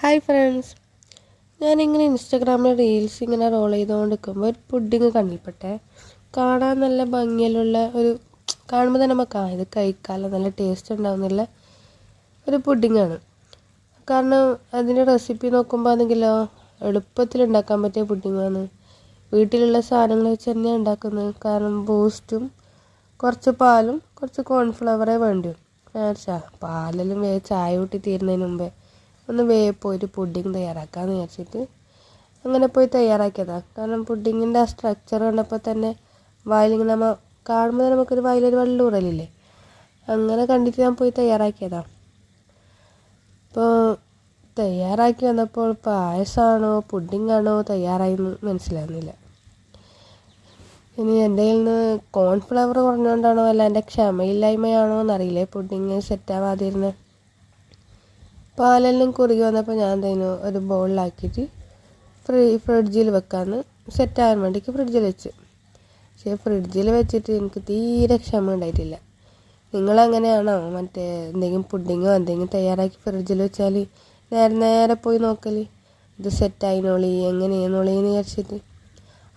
Hi friends ഞാനിങ്ങനെ ഇൻസ്റ്റാഗ്രാമിൽ reels ഇങ്ങനെ റോൾ ചെയ്തുകൊണ്ട് നിൽക്കുമ്പോൾ ഒരു പുഡിങ് കണ്ണിൽപ്പെട്ടെ. കാണാൻ നല്ല ഭംഗിയിലുള്ള ഒരു കാണുമ്പോൾ തന്നെ നമുക്ക് ഇത് കഴിക്കാമല്ലോ നല്ല ടേസ്റ്റ് ഉണ്ടാവുന്നില്ല ഒരു പുഡിങ്ങാണ് കാരണം അതിന്റെ റെസിപ്പി നോക്കുമ്പോൾ ആണെങ്കിലോ എളുപ്പത്തിൽ ഉണ്ടാക്കാൻ പറ്റിയ പുഡിങ്ങാണ് വീട്ടിലുള്ള സാധനങ്ങൾ വെച്ച് തന്നെയാണ് ഉണ്ടാക്കുന്നത്. കാരണം ബൂസ്റ്റും കുറച്ച് പാലും കുറച്ച് കോൺഫ്ലവറേ വേണ്ടി പാലെല്ലാം വേ ചായ കൂട്ടി തീരുന്നതിന് മുമ്പേ. ഒന്ന് വേ ഒരു പുഡിങ് തയ്യാറാക്കാമെന്ന് വിചാരിച്ചിട്ട് അങ്ങനെ പോയി തയ്യാറാക്കിയതാണ് കാരണം പുഡിങ്ങിന്റെ ആ സ്ട്രക്ചർ കണ്ടപ്പോൾ തന്നെ വായിലിങ്ങനെ നമ്മൾ കാണുമ്പോൾ തന്നെ നമുക്കൊരു വായിലൊരു വെള്ളം ഉറലില്ലേ അങ്ങനെ കണ്ടിട്ട് ഞാൻ പോയി തയ്യാറാക്കിയതാണ് അപ്പോൾ തയ്യാറാക്കി വന്നപ്പോൾ പായസമാണോ പുഡിങ്ങാണോ തയ്യാറായെന്ന് മനസ്സിലാകുന്നില്ല ഇനി എന്റെ കയ്യിൽ നിന്ന് കോൺഫ്ലവർ കുറഞ്ഞുകൊണ്ടാണോ അല്ല എന്റെ ക്ഷമയില്ലായ്മയാണോ എന്നറിയില്ലേ? പുഡിങ് സെറ്റാവാതിരുന്നത് പാലെല്ലാം കുറുകി വന്നപ്പോൾ ഞാൻ എന്തെങ്കിലും ഒരു ബൗളിലാക്കിയിട്ട് ഫ്രീ ഫ്രിഡ്ജിൽ വെക്കാമെന്ന് സെറ്റാകാൻ വേണ്ടിക്ക് ഫ്രിഡ്ജിൽ വെച്ച്. പക്ഷേ ഫ്രിഡ്ജിൽ വെച്ചിട്ട് എനിക്ക് തീരെ ക്ഷമ ഉണ്ടായിട്ടില്ല. നിങ്ങളങ്ങനെയാണോ മറ്റേ എന്തെങ്കിലും പുഡിങ്ങോ എന്തെങ്കിലും തയ്യാറാക്കി ഫ്രിഡ്ജിൽ വെച്ചാൽ നേരെ നേരെ പോയി നോക്കൽ ഇത് സെറ്റായിനോളി എങ്ങനെയാണ് എന്ന് വിചാരിച്ചിട്ട്.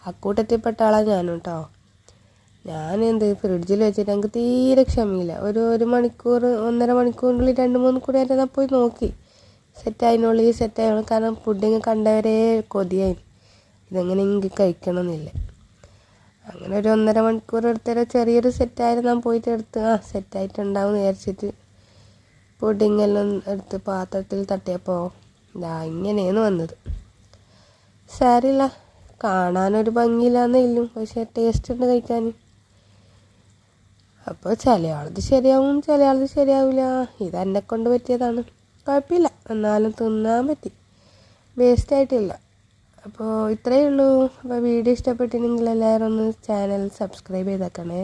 അക്കൂട്ടത്തിൽപ്പെട്ട ആളാണ് ഞാനും കേട്ടോ ഞാൻ എന്ത് ഫ്രിഡ്ജിൽ വെച്ചിട്ട് എനിക്ക് തീരെ ക്ഷമയില്ല. ഒരു ഒരു മണിക്കൂർ ഒന്നര മണിക്കൂറിനുള്ളിൽ രണ്ട് മൂന്ന് കൂടി ആയിട്ട് ഞാൻ പോയി നോക്കി. സെറ്റായതിനുള്ളിൽ സെറ്റായി കാരണം പുഡിങ് കണ്ടവരെ കൊതിയായി. ഇതെങ്ങനെ എനിക്ക് കഴിക്കണമെന്നില്ല അങ്ങനെ ഒരു ഒന്നര മണിക്കൂർ എടുത്തൊരു ചെറിയൊരു സെറ്റായാലും ഞാൻ പോയിട്ട് എടുത്ത് ആ സെറ്റായിട്ടുണ്ടാവും വിചാരിച്ചിട്ട് പുഡിങ്ങെല്ലാം എടുത്ത് പാത്രത്തിൽ തട്ടിയപ്പോൾ ഇതാ ഇങ്ങനെയാണ് വന്നത്. സാരില്ല കാണാനൊരു ഭംഗിയില്ലാന്നേ ഇല്ലും പക്ഷേ ടേസ്റ്റ് ഉണ്ട് കഴിക്കാൻ അപ്പോൾ ചില ആളത് ശരിയാവും ചില ആളത് ശരിയാവില്ല ഇത് എന്നെ കൊണ്ട് പറ്റിയതാണ്. കുഴപ്പമില്ല എന്നാലും തിന്നാൻ പറ്റി. വേസ്റ്റ് ആയിട്ടില്ല. അപ്പോൾ ഇത്രയേ ഉള്ളൂ. അപ്പോൾ വീഡിയോ ഇഷ്ടപ്പെട്ടിട്ടുണ്ടെങ്കിൽ എല്ലാവരും ഒന്ന് ചാനൽ സബ്സ്ക്രൈബ് ചെയ്തേക്കണേ.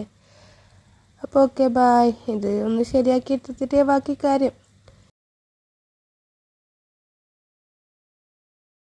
അപ്പോൾ ഓക്കെ ബായ് ഇത് ഒന്ന് ശരിയാക്കി എടുത്തിട്ടേ ബാക്കി കാര്യം.